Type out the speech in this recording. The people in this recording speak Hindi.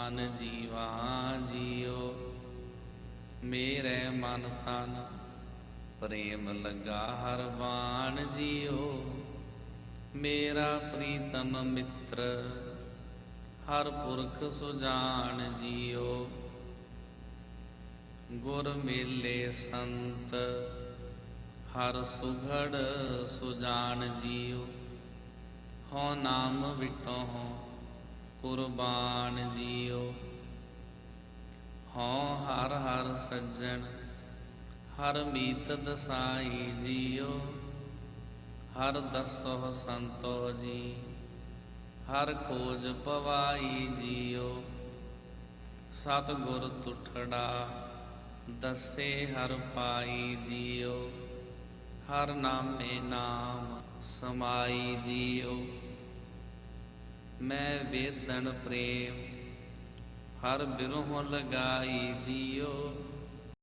मन जीवा जियो मेरे मन तन प्रेम लगा हर बाण जियो मेरा प्रीतम मित्र हर पुरख सुजान जियो गुर मेले संत हर सुघड़ सुजान जियो हो नाम विटो हो कुर्बान जियो ਹਉ ਹਰ ਹਰ ਸੱਜਣ ਹਰ ਮੀਤ ਦਸਾਈ ਜੀਓ ਹਰ ਦਸੋ ਸੰਤੋ ਜੀ ਹਰ ਖੋਜ ਪਵਾਈ ਜੀਓ ਸਤ ਗੁਰ ਤੁਠੜਾ ਦਸੇ ਹਰ ਪਾਈ ਜੀਓ ਹਰ ਨਾਮੇ ਨਾਮ ਸਮਾਈ ਜੀਓ ਮੈਂ ਵੇਦਨ ਪ੍ਰੇਮ ਹਰ ਬਿਰਹੁ ਲਗਾਈ ਜੀਓ।